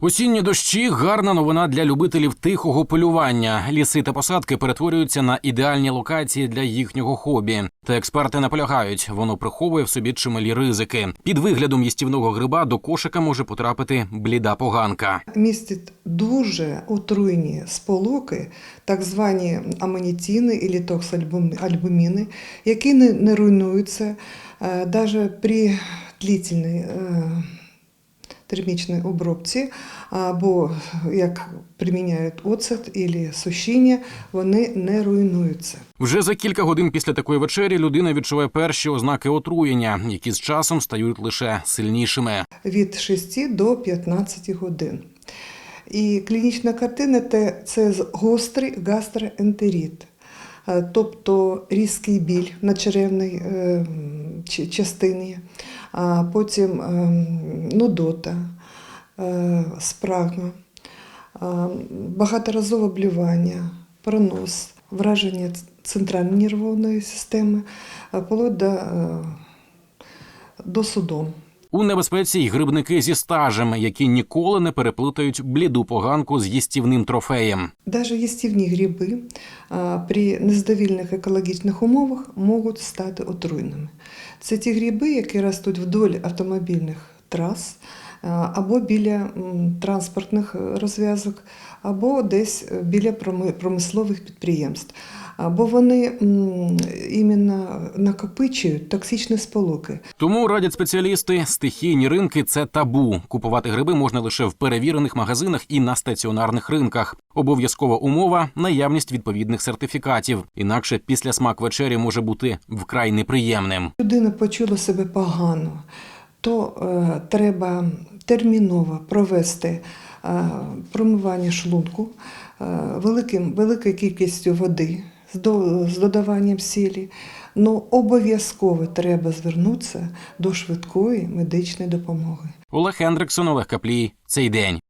Осінні дощі гарна новина для любителів тихого полювання. Ліси та посадки перетворюються на ідеальні локації для їхнього хобі. Та експерти наполягають, воно приховує в собі чималі ризики. Під виглядом їстівного гриба до кошика може потрапити бліда поганка. містить дуже отруйні сполуки, так звані аманітіни і токсальбуміни, які не, не руйнуються навіть при длительній е, термічній обробці, або як приміняють оцет і сушіння, вони не руйнуються. Вже за кілька годин після такої вечері людина відчуває перші ознаки отруєння, які з часом стають лише сильнішими. від 6 до 15 годин. І клінічна картина те- це гострий гастроентерит, Е, тобто різкий біль на черевній е, частині, а потім е, нудота, е, спрагма, е, багаторазове блювання, пронос, враження центральної нервової системи, вплоть до, до. У небезпеці й грибники зі стажем, які ніколи не переплутають бліду поганку з їстівним трофеєм. Даже їстівні гриби при нездовільних екологічних умовах можуть стати отруйними. Це ті гриби, які ростуть вдоль автомобільних трас або біля транспортних е, розв'язок, або десь е, біля проми- промислових підприємств. Або вони іменно накопичують токсичні сполуки. Тому радять спеціалісти, стихійні ринки це табу. Купувати гриби можна лише в перевірених магазинах і на стаціонарних ринках. Обов'язкова умова наявність відповідних сертифікатів. Інакше після смак вечері може бути вкрай неприємним. людина почула себе погано, то е, треба терміново провести е, промивання шлунку е, великим, великою кількістю води з, до, з додаванням сілі. Ну, обов'язково треба звернутися до швидкої медичної допомоги. Олег Хендриксон, Олег Каплій. Цей день.